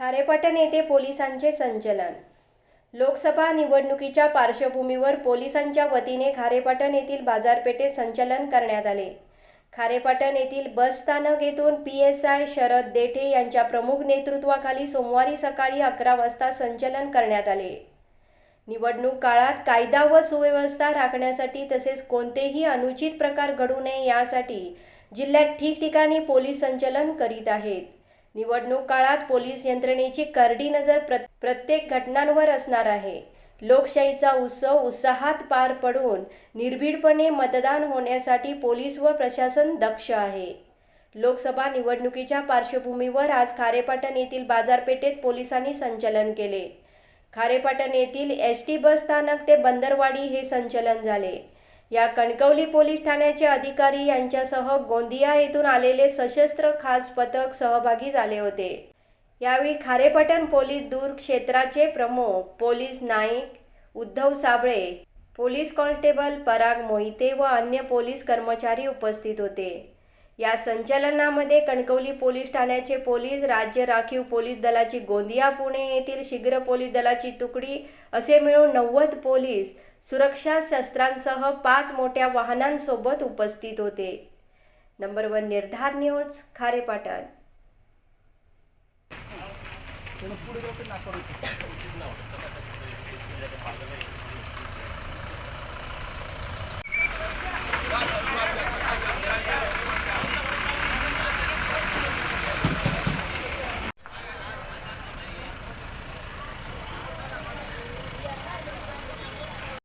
खारेपाटण येथे पोलिसांचे संचलन. लोकसभा निवडणुकीच्या पार्श्वभूमीवर पोलिसांच्या वतीने खारेपाटण येथील बाजारपेठेत संचलन करण्यात आले. खारेपाटण येथील बसस्थानक येथून P S I Sharad Dethe यांच्या प्रमुख नेतृत्वाखाली सोमवारी सकाळी अकरा वाजता संचलन करण्यात आले. निवडणूक काळात कायदा व सुव्यवस्था राखण्यासाठी तसेच कोणतेही अनुचित प्रकार घडू नये यासाठी जिल्ह्यात ठिकठिकाणी पोलीस संचलन करीत आहेत. निवडणूक काळात पोलीस यंत्रणेची करडी नजर प्र प्रत्येक घटनांवर असणार आहे. लोकशाहीचा उत्सव उत्साहात पार पडून निर्भीडपणे मतदान होण्यासाठी पोलीस व प्रशासन दक्ष आहे. लोकसभा निवडणुकीच्या पार्श्वभूमीवर आज खारेपाटण येथील बाजारपेठेत पोलिसांनी संचलन केले. खारेपाटण येथील एस टी बस स्थानक ते बंदरवाडी हे संचलन झाले. या कणकवली पोलीस ठाण्याचे अधिकारी यांच्यासह गोंदिया येथून आलेले सशस्त्र खास पथक सहभागी झाले होते. यावेळी खारेपटण पोलीस दूर क्षेत्राचे प्रमुख police Naik Uddhav Sable police constable Parag Mohite व अन्य पोलीस कर्मचारी उपस्थित होते. या संचलनामध्ये कणकवली पोलीस ठाण्याचे पोलीस राज्य राखीव पोलीस दलाची गोंदिया पुणे येथील शीघ्र पोलीस दलाची तुकडी असे मिळून नव्वद पोलीस सुरक्षा शस्त्रांसह पाच मोठ्या वाहनांसोबत उपस्थित होते. Number one Nirdhar news Kharepatan पुढे